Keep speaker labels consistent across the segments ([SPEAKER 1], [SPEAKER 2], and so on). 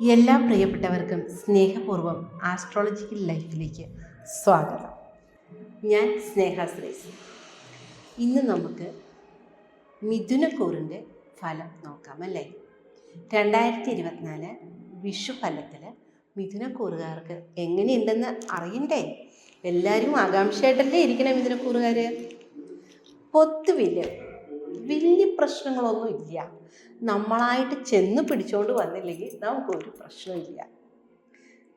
[SPEAKER 1] എല്ലാ പ്രിയപ്പെട്ടവർക്കും സ്നേഹപൂർവം ആസ്ട്രോളജിക്കൽ ലൈഫിലേക്ക് സ്വാഗതം. ഞാൻ സ്നേഹ ശ്രേസ്. ഇന്ന് നമുക്ക് മിഥുനക്കൂറിന്റെ ഫലം നോക്കാം അല്ലേ? രണ്ടായിരത്തി ഇരുപത്തിനാല് വിഷു ഫലത്തിൽ മിഥുനക്കൂറുകാർക്ക് എങ്ങനെയുണ്ടെന്ന് അറിയണ്ടേ? എല്ലാവരും ആകാംക്ഷയായിട്ടല്ലേ ഇരിക്കണം മിഥുനക്കൂറുകാർ പൊത്തുവിൽ വലിയ പ്രശ്നങ്ങളൊന്നും ഇല്ല. നമ്മളായിട്ട് ചെന്ന് പിടിച്ചുകൊണ്ട് വന്നില്ലെങ്കിൽ നമുക്കൊരു പ്രശ്നമില്ല.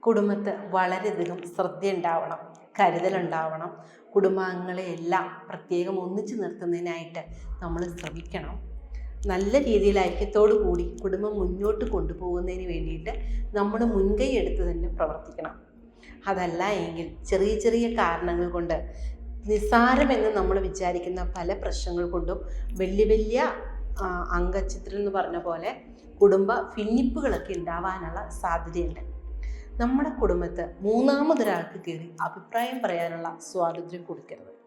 [SPEAKER 1] കുടുംബത്ത് വളരെയധികം ശ്രദ്ധയുണ്ടാവണം കരുതലുണ്ടാവണം. കുടുംബാംഗങ്ങളെയെല്ലാം പ്രത്യേകം ഒന്നിച്ചു നിർത്തുന്നതിനായിട്ട് നമ്മൾ ശ്രമിക്കണം. നല്ല രീതിയിൽ ഐക്യത്തോടു കൂടി കുടുംബം മുന്നോട്ട് കൊണ്ടുപോകുന്നതിന് വേണ്ടിയിട്ട് നമ്മൾ മുൻകൈ എടുത്ത് തന്നെ പ്രവർത്തിക്കണം. അതല്ല എങ്കിൽ ചെറിയ ചെറിയ കാരണങ്ങൾ കൊണ്ട് നിസ്സാരമെന്ന് നമ്മൾ വിചാരിക്കുന്ന പല പ്രശ്നങ്ങൾ കൊണ്ടും വലിയ വലിയ ആ, അംഗചിത്രം എന്ന് പറഞ്ഞ പോലെ കുടുംബ ഭിന്നിപ്പുകളൊക്കെ ഉണ്ടാവാനുള്ള സാധ്യതയുണ്ട്. നമ്മുടെ കുടുംബത്ത് മൂന്നാമതൊരാൾക്ക് കയറി അഭിപ്രായം പറയാനുള്ള സ്വാതന്ത്ര്യം കൊടുക്കരുത്.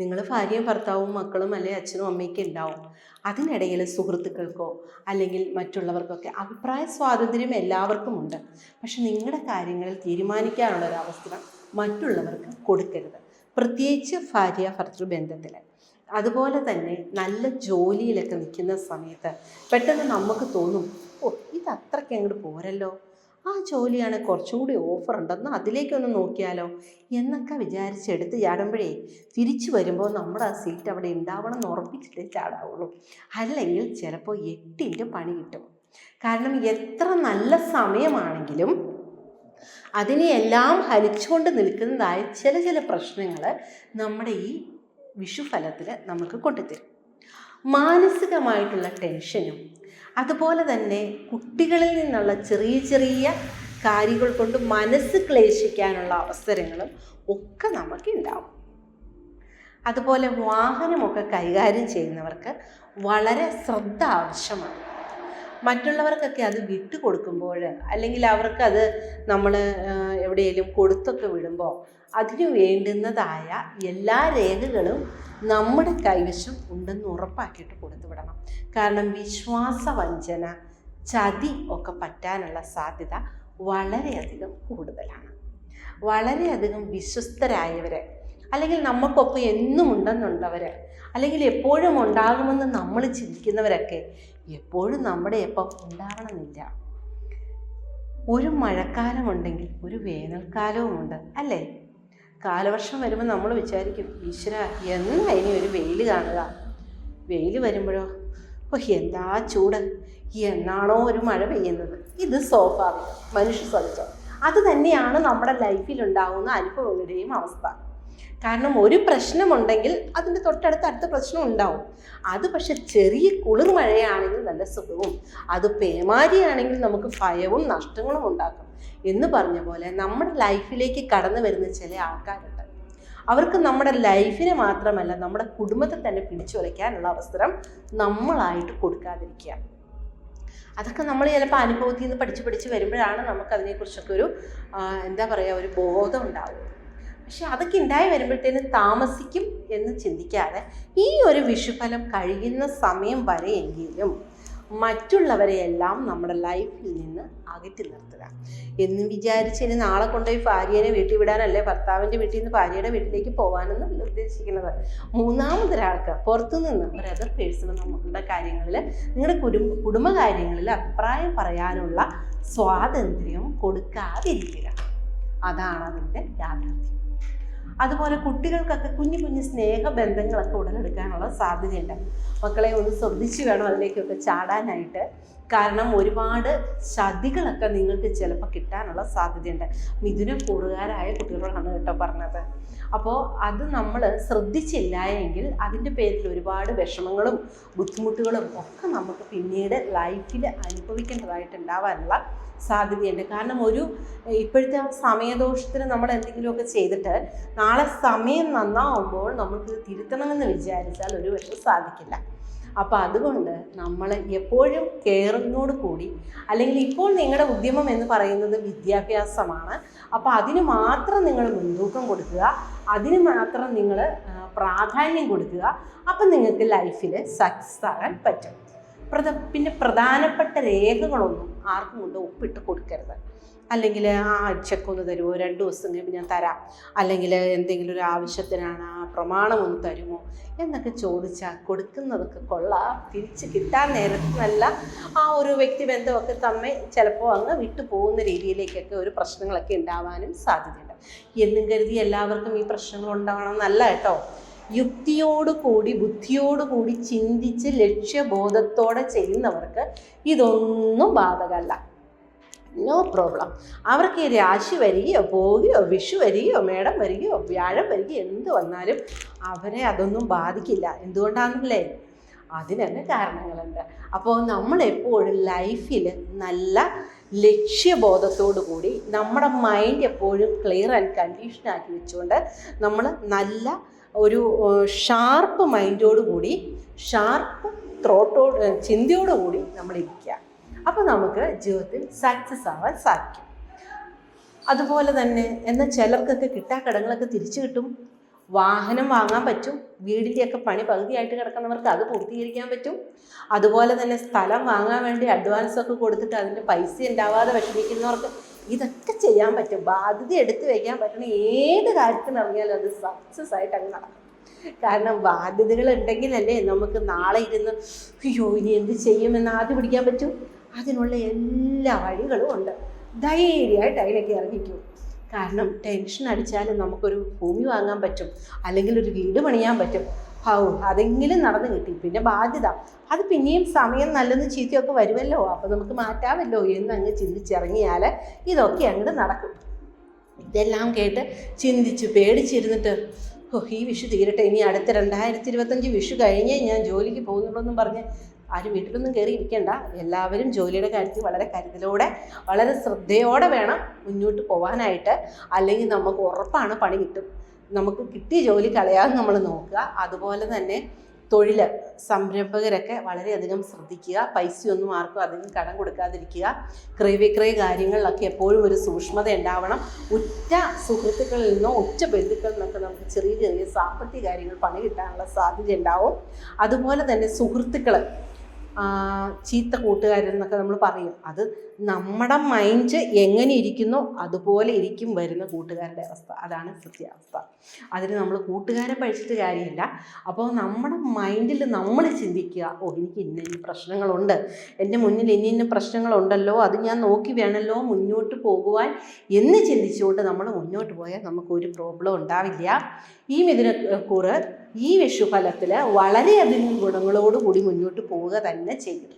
[SPEAKER 1] നിങ്ങൾ ഭാര്യയും ഭർത്താവും മക്കളും അല്ലെങ്കിൽ അച്ഛനും അമ്മയ്ക്കും ഉണ്ടാവും അതിനിടയിൽ സുഹൃത്തുക്കൾക്കോ അല്ലെങ്കിൽ മറ്റുള്ളവർക്കൊക്കെ അഭിപ്രായ സ്വാതന്ത്ര്യം എല്ലാവർക്കും ഉണ്ട്. പക്ഷെ നിങ്ങളുടെ കാര്യങ്ങളിൽ തീരുമാനിക്കാനുള്ള ഒരു അവസരം മറ്റുള്ളവർക്ക് കൊടുക്കരുത്. പ്രത്യേകിച്ച് ഭാര്യ ഭർത്തൃ ബന്ധത്തിൽ അതുപോലെ തന്നെ നല്ല ജോലിയിലൊക്കെ നിൽക്കുന്ന സമയത്ത് പെട്ടെന്ന് നമുക്ക് തോന്നും ഓ ഇത് അത്രയ്ക്ക് അങ്ങോട്ട് പോരല്ലോ. ആ ജോലിയാണ് കുറച്ചും കൂടി ഓഫർ ഉണ്ടെന്ന് അതിലേക്കൊന്ന് നോക്കിയാലോ? എന്നൊക്കെ വിചാരിച്ച് എടുത്ത് ചാടുമ്പോഴേ തിരിച്ചു വരുമ്പോൾ നമ്മുടെ ആ സീറ്റ് അവിടെ ഉണ്ടാവണം എന്ന് ഉറപ്പിച്ചിട്ടേ ചാടാവുള്ളൂ. അല്ലെങ്കിൽ ചിലപ്പോൾ എട്ടിന്റെ പണി കിട്ടും. കാരണം എത്ര നല്ല സമയമാണെങ്കിലും അതിനെയെല്ലാം ഹനിച്ചുകൊണ്ട് നിൽക്കുന്നതായ ചില ചില പ്രശ്നങ്ങൾ നമ്മുടെ ഈ വിഷുഫലത്തിൽ നമുക്ക് കൊണ്ടുതരും. മാനസികമായിട്ടുള്ള ടെൻഷനും അതുപോലെ തന്നെ കുട്ടികളിൽ നിന്നുള്ള ചെറിയ ചെറിയ കാര്യങ്ങൾ കൊണ്ട് മനസ്സ് ക്ലേശിക്കാനുള്ള അവസരങ്ങളും ഒക്കെ നമുക്ക് ഉണ്ടാവും. അതുപോലെ വാഹനമൊക്കെ കൈകാര്യം ചെയ്യുന്നവർക്ക് വളരെ ശ്രദ്ധ ആവശ്യമാണ്. മറ്റുള്ളവർക്കൊക്കെ അത് വിട്ടുകൊടുക്കുമ്പോൾ അല്ലെങ്കിൽ അവർക്കത് നമ്മൾ എവിടെയെങ്കിലും കൊടുത്തൊക്കെ വിടുമ്പോൾ അതിനു വേണ്ടുന്നതായ എല്ലാ രേഖകളും നമ്മുടെ കൈവശം ഉണ്ടെന്ന് ഉറപ്പാക്കിയിട്ട് കൊടുത്തു വിടണം. കാരണം വിശ്വാസവഞ്ചന ചതി ഒക്കെ പറ്റാനുള്ള സാധ്യത വളരെയധികം കൂടുതലാണ്. വളരെയധികം വിശ്വസ്തരായവരെ അല്ലെങ്കിൽ നമുക്കൊപ്പം എന്നും ഉണ്ടെന്നുള്ളവർ അല്ലെങ്കിൽ എപ്പോഴും ഉണ്ടാകുമെന്ന് നമ്മൾ ചിന്തിക്കുന്നവരൊക്കെ എപ്പോഴും നമ്മുടെ ഒപ്പം ഉണ്ടാകണമെന്നില്ല ഒരു മഴക്കാലമുണ്ടെങ്കിൽ ഒരു വേനൽക്കാലവും ഉണ്ട് അല്ലേ? കാലവർഷം വരുമ്പോൾ നമ്മൾ വിചാരിക്കും ഈശ്വര എന്നാ ഇനി ഒരു വെയിൽ കാണുക? വെയിൽ വരുമ്പോഴോ ഓ എന്താ ചൂട്? എന്നാണോ ഒരു മഴ പെയ്യുന്നത്? ഇത് സ്വാഭാവികം മനുഷ്യ സഹജം അത് തന്നെയാണ് നമ്മുടെ ലൈഫിൽ ഉണ്ടാകുന്ന അനുഭവങ്ങളുടെയും അവസ്ഥ. കാരണം ഒരു പ്രശ്നമുണ്ടെങ്കിൽ അതിന്റെ തൊട്ടടുത്ത് അടുത്ത പ്രശ്നം ഉണ്ടാവും. അത് പക്ഷെ ചെറിയ കുളിർ മഴയാണെങ്കിൽ നല്ല സുഖവും. അത് പേമാരിയാണെങ്കിൽ നമുക്ക് ഭയവും നഷ്ടങ്ങളും ഉണ്ടാക്കും. എന്ന് പറഞ്ഞ പോലെ നമ്മുടെ ലൈഫിലേക്ക് കടന്നു വരുന്ന ചില ആൾക്കാരുണ്ട്. അവർക്ക് നമ്മുടെ ലൈഫിനെ മാത്രമല്ല നമ്മുടെ കുടുംബത്തെ തന്നെ പിടിച്ചു വയ്ക്കാനുള്ള അവസരം നമ്മളായിട്ട് കൊടുക്കാതിരിക്കുക. അതൊക്കെ നമ്മൾ ചിലപ്പോൾ അനുഭവത്തിൽ നിന്ന് പഠിച്ച് പഠിച്ച് വരുമ്പോഴാണ് നമുക്ക് അതിനെക്കുറിച്ചൊക്കെ ഒരു എന്താ പറയുക ഒരു ബോധം ഉണ്ടാവുന്നത് പക്ഷെ അതൊക്കെ ഉണ്ടായി വരുമ്പോഴത്തേനും താമസിക്കും എന്ന് ചിന്തിക്കാതെ ഈ ഒരു വിഷുഫലം കഴിയുന്ന സമയം വരെയെങ്കിലും മറ്റുള്ളവരെയെല്ലാം നമ്മുടെ ലൈഫിൽ നിന്ന് അകറ്റി നിർത്തുക. എന്ന് വിചാരിച്ച് ഇനി നാളെ കൊണ്ടുപോയി ഭാര്യനെ വീട്ടിൽ വിടാനല്ലേ ഭർത്താവിന്റെ വീട്ടിൽ നിന്ന് ഭാര്യയുടെ വീട്ടിലേക്ക് പോകാനെന്ന് നിർദ്ദേശിക്കുന്നത്. മൂന്നാമതൊരാൾക്ക് പുറത്തു നിന്ന് ഒരു അതർ പേഴ്സണ് നമ്മളുടെ കാര്യങ്ങളിൽ നിങ്ങളുടെ കുടുംബ കുടുംബകാര്യങ്ങളിൽ അഭിപ്രായം പറയാനുള്ള സ്വാതന്ത്ര്യം കൊടുക്കാതിരിക്കുക. അതാണ് അതിന്റെ യാഥാർത്ഥ്യം. അതുപോലെ കുട്ടികൾക്കൊക്കെ കുഞ്ഞു കുഞ്ഞു സ്നേഹബന്ധങ്ങളൊക്കെ ഉടലെടുക്കാനുള്ള സാധ്യതയുണ്ട്. മക്കളെ ഒന്ന് ശ്രദ്ധിച്ചു വേണം അതിലേക്കൊക്കെ ചാടാനായിട്ട്. കാരണം ഒരുപാട് ചതികളൊക്കെ നിങ്ങൾക്ക് ചിലപ്പോൾ കിട്ടാനുള്ള സാധ്യതയുണ്ട്. മിഥുന കൂറുകാരായ കുട്ടികളോടാണ് കേട്ടോ പറഞ്ഞത്. അപ്പോൾ അത് നമ്മൾ ശ്രദ്ധിച്ചില്ല എങ്കിൽ അതിന്റെ പേരിൽ ഒരുപാട് വിഷമങ്ങളും ബുദ്ധിമുട്ടുകളും ഒക്കെ നമുക്ക് പിന്നീട് ലൈഫിൽ അനുഭവിക്കേണ്ടതായിട്ടുണ്ടാവാനുള്ള സാധ്യതയുണ്ട്. കാരണം ഒരു ഇപ്പോഴത്തെ ആ സമയദോഷത്തിന് നമ്മൾ എന്തെങ്കിലുമൊക്കെ ചെയ്തിട്ട് നാളെ സമയം നന്നാവുമ്പോൾ നമുക്ക് തിരുത്തണമെന്ന് വിചാരിച്ചാൽ ഒരു പക്ഷേ സാധിക്കില്ല. അപ്പോൾ അതുകൊണ്ട് നമ്മൾ എപ്പോഴും കെയറിങ്ങോട് കൂടി അല്ലെങ്കിൽ ഇപ്പോൾ നിങ്ങളുടെ ഉദ്യമം എന്ന് പറയുന്നത് വിദ്യാഭ്യാസമാണ് അപ്പോൾ അതിന് മാത്രം നിങ്ങൾ മുൻതൂക്കം കൊടുക്കുക അതിന് മാത്രം നിങ്ങൾ പ്രാധാന്യം കൊടുക്കുക അപ്പം നിങ്ങൾക്ക് ലൈഫിൽ സക്സസ് ആകാൻ പറ്റും. പ്രധ പിന്നെ പ്രധാനപ്പെട്ട രേഖകളൊന്നും ആർക്കും കൊണ്ട് ഒപ്പിട്ട് കൊടുക്കരുത്. അല്ലെങ്കിൽ ആ ചെക്ക് ഒന്ന് തരുമോ രണ്ട് ദിവസം കഴിയുമ്പോൾ ഞാൻ തരാം. അല്ലെങ്കിൽ എന്തെങ്കിലും ഒരു ആവശ്യത്തിനാണ് ആ പ്രമാണം ഒന്ന് തരുമോ? എന്നൊക്കെ ചോദിച്ചാൽ കൊടുക്കുന്നതൊക്കെ കൊള്ളാം. തിരിച്ച് കിട്ടാൻ നേരത്ത് നല്ല ആ ഒരു വ്യക്തി ബന്ധമൊക്കെ തമ്മിൽ ചിലപ്പോൾ അങ്ങ് വിട്ടു പോകുന്ന രീതിയിലേക്കൊക്കെ ഒരു പ്രശ്നങ്ങളൊക്കെ ഉണ്ടാവാനും സാധ്യതയുണ്ട്. എന്നും കരുതി എല്ലാവർക്കും ഈ പ്രശ്നങ്ങൾ ഉണ്ടാവണം എന്നല്ല കേട്ടോ. യുക്തിയോടുകൂടി ബുദ്ധിയോടുകൂടി ചിന്തിച്ച് ലക്ഷ്യബോധത്തോടെ ചെയ്യുന്നവർക്ക് ഇതൊന്നും ബാധകമല്ല നോ പ്രോബ്ലം അവർക്ക് ഈ രാശി വരികയോ പോവുകയോ വിഷു വരികയോ മേടം വരികയോ വ്യാഴം വരികയോ എന്ത് വന്നാലും അവരെ അതൊന്നും ബാധിക്കില്ല. എന്തുകൊണ്ടാണെന്നല്ലേ അതിനൊക്കെ കാരണങ്ങളുണ്ട്. അപ്പോൾ നമ്മൾ എപ്പോഴും ലൈഫിൽ നല്ല ലക്ഷ്യബോധത്തോടു കൂടി നമ്മുടെ മൈൻഡ് എപ്പോഴും ക്ലിയർ ആൻഡ് കണ്ടീഷൻ ആക്കി വെച്ചുകൊണ്ട് നമ്മൾ നല്ല ഒരു ഷാർപ്പ് മൈൻഡോടുകൂടി ഷാർപ്പ് ത്രോട്ടോട് ചിന്തയോടുകൂടി നമ്മൾ ഇരിക്കുക അപ്പോൾ നമുക്ക് ജീവിതത്തിൽ സക്സസ് ആവാൻ സാധിക്കും. അതുപോലെ തന്നെ എന്നാൽ ചിലർക്കൊക്കെ കിട്ടാക്കടങ്ങളൊക്കെ തിരിച്ചു കിട്ടും. വാഹനം വാങ്ങാൻ പറ്റും. വീടിന്റെയൊക്കെ പണി പകുതിയായിട്ട് കിടക്കുന്നവർക്ക് അത് പൂർത്തീകരിക്കാൻ പറ്റും. അതുപോലെ തന്നെ സ്ഥലം വാങ്ങാൻ വേണ്ടി അഡ്വാൻസ് ഒക്കെ കൊടുത്തിട്ട് അതിന്റെ പൈസ ഉണ്ടാവാതെ വിഷമിക്കുന്നവർക്ക് ഇതൊക്കെ ചെയ്യാൻ പറ്റും. ബാധ്യത എടുത്തു വയ്ക്കാൻ പറ്റുന്ന ഏത് കാര്യത്തിന് ഇറങ്ങിയാലും അത് സക്സസ് ആയിട്ട് അങ്ങ് നടക്കും. കാരണം ബാധ്യതകൾ ഉണ്ടെങ്കിലല്ലേ നമുക്ക് നാളെ ഇരുന്ന് അയ്യോ ഇനി എന്ത് ചെയ്യുമെന്ന് ആദ്യം പിടിക്കാൻ പറ്റും? അതിനുള്ള എല്ലാ വഴികളും ഉണ്ട്. ധൈര്യമായിട്ട് അതിലേക്ക് ഇറങ്ങിക്കും. കാരണം ടെൻഷൻ അടിച്ചാലും നമുക്കൊരു ഭൂമി വാങ്ങാൻ പറ്റും. അല്ലെങ്കിൽ ഒരു വീട് പണിയാൻ പറ്റും. ഹൗ അതെങ്കിലും നടന്നു കിട്ടി. പിന്നെ ബാധ്യത. അത് പിന്നെയും സമയം നല്ലതും ചീത്തയൊക്കെ വരുമല്ലോ. അപ്പോൾ നമുക്ക് മാറ്റാമല്ലോ എന്ന് അങ്ങ് ചിന്തിച്ചിറങ്ങിയാൽ ഇതൊക്കെ അങ്ങോട്ട് നടക്കും. ഇതെല്ലാം കേട്ട് ചിന്തിച്ച് പേടിച്ചിരുന്നിട്ട് ഓ ഈ വിഷു തീരട്ടെ. ഇനി അടുത്ത രണ്ടായിരത്തി ഇരുപത്തഞ്ച് വിഷു കഴിഞ്ഞേ ഞാൻ ജോലിക്ക് പോകുന്നുള്ളൂ പറഞ്ഞ് ആരും വീട്ടിലൊന്നും കയറി ഇരിക്കേണ്ട. എല്ലാവരും ജോലിയുടെ കാര്യത്തിൽ വളരെ കരുതലോടെ വളരെ ശ്രദ്ധയോടെ വേണം മുന്നോട്ട് പോകാനായിട്ട് അല്ലെങ്കിൽ നമുക്ക് ഉറപ്പാണ് പണി കിട്ടും. നമുക്ക് കിട്ടിയ ജോലി കളയാതെ നമ്മൾ നോക്കുക. അതുപോലെ തന്നെ തൊഴിൽ സംരംഭകരൊക്കെ വളരെയധികം ശ്രദ്ധിക്കുക. പൈസയൊന്നും ആർക്കും അധികം കടം കൊടുക്കാതിരിക്കുക. ക്രയവിക്രയ കാര്യങ്ങളിലൊക്കെ എപ്പോഴും ഒരു സൂക്ഷ്മത ഉണ്ടാവണം. ഉറ്റ സുഹൃത്തുക്കളിൽ നിന്നോ ഉറ്റ ബന്ധുക്കളിൽ നിന്നൊക്കെ നമുക്ക് ചെറിയ ചെറിയ സാമ്പത്തിക കാര്യങ്ങൾ പണി കിട്ടാനുള്ള സാധ്യത ഉണ്ടാവും. അതുപോലെ തന്നെ സുഹൃത്തുക്കൾ ചീത്ത കൂട്ടുകാരെന്നൊക്കെ നമ്മൾ പറയും. അത് നമ്മുടെ മൈൻഡ് എങ്ങനെ ഇരിക്കുന്നോ അതുപോലെ ഇരിക്കും വരുന്ന കൂട്ടുകാരുടെ അവസ്ഥ. അതാണ് സത്യാവസ്ഥ. അതിന് നമ്മൾ കൂട്ടുകാരെ പഴിച്ചിട്ട് കാര്യമില്ല. അപ്പോൾ നമ്മുടെ മൈൻഡിൽ നമ്മൾ ചിന്തിക്കുക ഓ എനിക്ക് ഇന്ന ഇന്ന പ്രശ്നങ്ങളുണ്ട്. എന്റെ മുന്നിൽ ഇന്ന ഇന്ന പ്രശ്നങ്ങളുണ്ടല്ലോ. അത് ഞാൻ നോക്കി വേണമല്ലോ മുന്നോട്ട് പോകുവാൻ. എന്ന് ചിന്തിച്ചുകൊണ്ട് നമ്മൾ മുന്നോട്ട് പോയാൽ നമുക്കൊരു പ്രോബ്ലം ഉണ്ടാവില്ല. ഈ മിഥുനക്കൂറ് ഈ വിഷുഫലത്തിൽ വളരെയധികം ഗുണങ്ങളോടുകൂടി മുന്നോട്ട് പോവുക തന്നെ ചെയ്യും.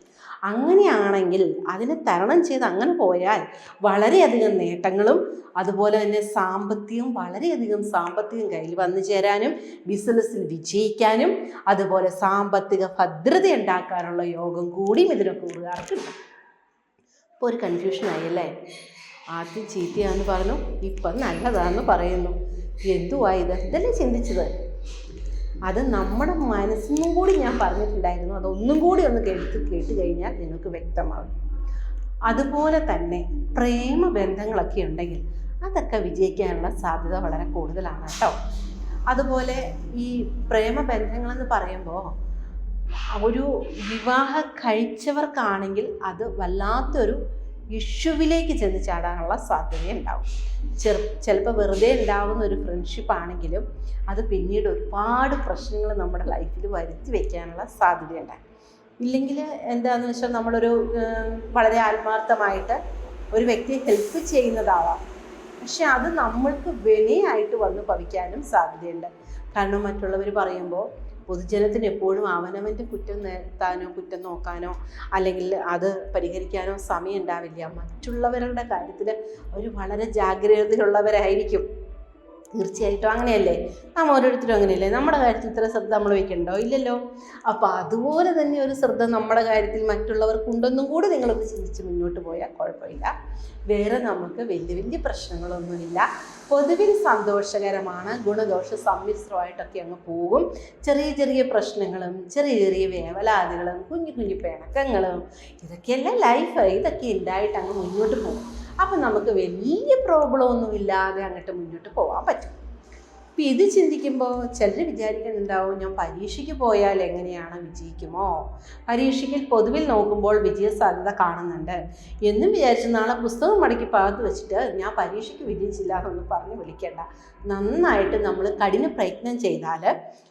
[SPEAKER 1] അങ്ങനെയാണെങ്കിൽ അതിനെ തരണം ചെയ്ത് അങ്ങനെ പോയാൽ വളരെയധികം നേട്ടങ്ങളും അതുപോലെ തന്നെ സാമ്പത്തികം വളരെയധികം സാമ്പത്തികം കയ്യിൽ വന്നു ചേരാനും ബിസിനസ്സിൽ വിജയിക്കാനും അതുപോലെ സാമ്പത്തിക ഭദ്രത ഉണ്ടാക്കാനുള്ള യോഗം കൂടിയും ഇതിനെ കൂടുകാർക്കുണ്ട് ഇപ്പോൾ ഒരു കൺഫ്യൂഷനായി അല്ലേ? ആദ്യം ചീത്തയാണെന്ന് പറഞ്ഞു ഇപ്പം നല്ലതാണെന്ന് പറയുന്നു. എന്തുവായത് ഇതല്ലേ ചിന്തിച്ചത്? അത് നമ്മുടെ മനസ്സിനും കൂടി ഞാൻ പറഞ്ഞിട്ടുണ്ടായിരുന്നു. അതൊന്നും കൂടി ഒന്ന് കേട്ട് കേട്ട് കഴിഞ്ഞാൽ നിങ്ങൾക്ക് വ്യക്തമാകും. അതുപോലെ തന്നെ പ്രേമ ബന്ധങ്ങളൊക്കെ ഉണ്ടെങ്കിൽ അതൊക്കെ വിജയിക്കാനുള്ള സാധ്യത വളരെ കൂടുതലാണ് കേട്ടോ. അതുപോലെ ഈ പ്രേമ ബന്ധങ്ങളെന്ന് പറയുമ്പോൾ ഒരു വിവാഹം കഴിച്ചവർക്കാണെങ്കിൽ അത് വല്ലാത്തൊരു ഇഷ്യൂവിലേക്ക് ചെന്ന് ചാടാനുള്ള സാധ്യതയുണ്ടാവും ചെറു ചിലപ്പോൾ വെറുതെ ഉണ്ടാവുന്ന ഒരു ഫ്രണ്ട്ഷിപ്പ് ആണെങ്കിലും അത് പിന്നീട് ഒരുപാട് പ്രശ്നങ്ങൾ നമ്മുടെ ലൈഫിൽ വരുത്തി വയ്ക്കാനുള്ള സാധ്യതയുണ്ട് ഇല്ലെങ്കിൽ എന്താണെന്ന് വെച്ചാൽ നമ്മളൊരു വളരെ ആത്മാർത്ഥമായിട്ട് ഒരു വ്യക്തിയെ ഹെൽപ്പ് ചെയ്യുന്നതാവാം. പക്ഷെ അത് നമ്മൾക്ക് വിനയായിട്ട് വന്ന് ഭവിക്കാനും സാധ്യതയുണ്ട്. കാരണം മറ്റുള്ളവർ പറയുമ്പോൾ പൊതുജനത്തിന് എപ്പോഴും അവനവന്റെ കുറ്റം നേർത്താനോ കുറ്റം നോക്കാനോ അല്ലെങ്കിൽ അത് പരിഹരിക്കാനോ സമയം ഉണ്ടാവില്ല മറ്റുള്ളവരുടെ കാര്യത്തിൽ അവർ വളരെ ജാഗ്രതയുള്ളവരായിരിക്കും തീർച്ചയായിട്ടും അങ്ങനെയല്ലേ? നാം ഓരോരുത്തരും അങ്ങനെയല്ലേ? നമ്മുടെ കാര്യത്തിൽ ഇത്ര ശ്രദ്ധ നമ്മൾ വയ്ക്കണ്ടോ ഇല്ലല്ലോ. അപ്പോൾ അതുപോലെ തന്നെ ഒരു ശ്രദ്ധ നമ്മുടെ കാര്യത്തിൽ മറ്റുള്ളവർക്കുണ്ടെന്നും കൂടി നിങ്ങളൊന്ന് ചിന്തിച്ച് മുന്നോട്ട് പോയാൽ കുഴപ്പമില്ല. വേറെ നമുക്ക് വലിയ വലിയ പ്രശ്നങ്ങളൊന്നുമില്ല. പൊതുവിൽ സന്തോഷകരമാണ് ഗുണദോഷ സമ്മിശ്രമായിട്ടൊക്കെ അങ്ങ് പോകും. ചെറിയ ചെറിയ പ്രശ്നങ്ങളും ചെറിയ ചെറിയ വേവലാതികളും കുഞ്ഞു കുഞ്ഞു പിണക്കങ്ങളും ഇതൊക്കെയല്ല ലൈഫ് ഇതൊക്കെ ഉണ്ടായിട്ട് അങ്ങ് മുന്നോട്ട് പോകും. അപ്പം നമുക്ക് വലിയ പ്രോബ്ലം ഒന്നും ഇല്ലാതെ അങ്ങോട്ട് മുന്നോട്ട് പോകാൻ പറ്റും. അപ്പം ഇത് ചിന്തിക്കുമ്പോൾ ചിലർ വിചാരിക്കുന്നുണ്ടാവും ഞാൻ പരീക്ഷയ്ക്ക് പോയാൽ എങ്ങനെയാണ് വിജയിക്കുമോ? പരീക്ഷയ്ക്ക് പൊതുവിൽ നോക്കുമ്പോൾ വിജയ സാധ്യത കാണുന്നുണ്ട്. എന്നും വിചാരിച്ച് നാളെ പുസ്തകം മടക്കി പാകത്ത് വെച്ചിട്ട് ഞാൻ പരീക്ഷയ്ക്ക് വിജയിച്ചില്ല എന്നൊന്നും പറഞ്ഞ് വിളിക്കേണ്ട. നന്നായിട്ട് നമ്മൾ കഠിന പ്രയത്നം ചെയ്താൽ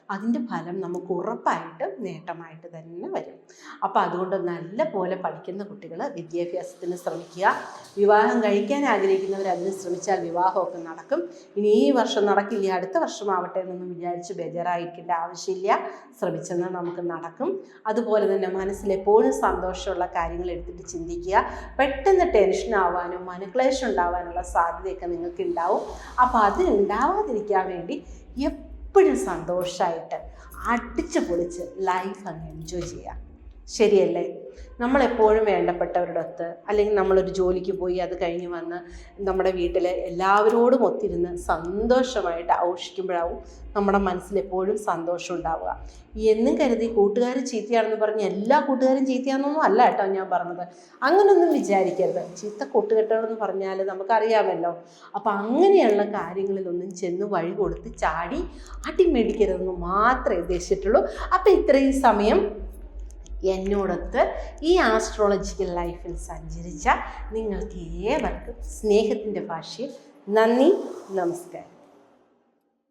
[SPEAKER 1] അതിന്റെ ഫലം നമുക്ക് ഉറപ്പായിട്ടും നേട്ടമായിട്ട് തന്നെ വരും. അപ്പോൾ അതുകൊണ്ട് നല്ല പോലെ പഠിക്കുന്ന കുട്ടികൾ വിദ്യാഭ്യാസത്തിന് ശ്രമിക്കുക. വിവാഹം കഴിക്കാൻ ആഗ്രഹിക്കുന്നവർ അതിന് ശ്രമിച്ചാൽ വിവാഹമൊക്കെ നടക്കും. ഇനി ഈ വർഷം നടക്കില്ല അടുത്ത വർഷമാവട്ടെ എന്നൊന്നും വിചാരിച്ച് ബേജാറായിരിക്കേണ്ട ആവശ്യമില്ല. ശ്രമിച്ചെന്നാൽ നമുക്ക് നടക്കും. അതുപോലെ തന്നെ മനസ്സിലെപ്പോഴും സന്തോഷമുള്ള കാര്യങ്ങൾ എടുത്തിട്ട് ചിന്തിക്കുക. പെട്ടെന്ന് ടെൻഷൻ ആവാനും മനക്ലേശം ഉണ്ടാവാനുള്ള സാധ്യതയൊക്കെ നിങ്ങൾക്ക് ഉണ്ടാവും അപ്പോൾ അത് ഉണ്ടാവാതിരിക്കാൻ വേണ്ടി എപ്പോഴും സന്തോഷമായിട്ട് അടിച്ചു പൊളിച്ച് ലൈഫ് അങ്ങ് എൻജോയ് ചെയ്യുക ശരിയല്ലേ? നമ്മളെപ്പോഴും വേണ്ടപ്പെട്ടവരുടെ അടുത്ത് അല്ലെങ്കിൽ നമ്മളൊരു ജോലിക്ക് പോയി അത് കഴിഞ്ഞ് വന്ന് നമ്മുടെ വീട്ടിലെ എല്ലാവരോടും ഒത്തിരുന്ന് സന്തോഷമായിട്ട് ആഘോഷിക്കുമ്പോഴാവും നമ്മുടെ മനസ്സിലെപ്പോഴും സന്തോഷം ഉണ്ടാവുക. എന്നും കരുതി കൂട്ടുകാർ ചീത്തയാണെന്ന് പറഞ്ഞ് എല്ലാ കൂട്ടുകാരും ചീത്തയാണെന്നൊന്നും അല്ല കേട്ടോ ഞാൻ പറഞ്ഞത്. അങ്ങനൊന്നും വിചാരിക്കരുത്. ചീത്ത കൂട്ടുകെട്ടുകളെന്ന് പറഞ്ഞാൽ നമുക്കറിയാമല്ലോ. അപ്പം അങ്ങനെയുള്ള കാര്യങ്ങളിലൊന്നും ചെന്ന് വഴി കൊടുത്ത് ചാടി അടിമേടിക്കരുതെന്ന് മാത്രമേ ഉദ്ദേശിച്ചിട്ടുള്ളൂ. അപ്പം ഇത്രയും സമയം എന്നോടൊത്ത് ഈ ആസ്ട്രോളജിക്കൽ ലൈഫിൽ സഞ്ചരിച്ച നിങ്ങൾക്ക് ഏവർക്കും സ്നേഹത്തിന്റെ ഭാഷയിൽ നന്ദി നമസ്കാരം.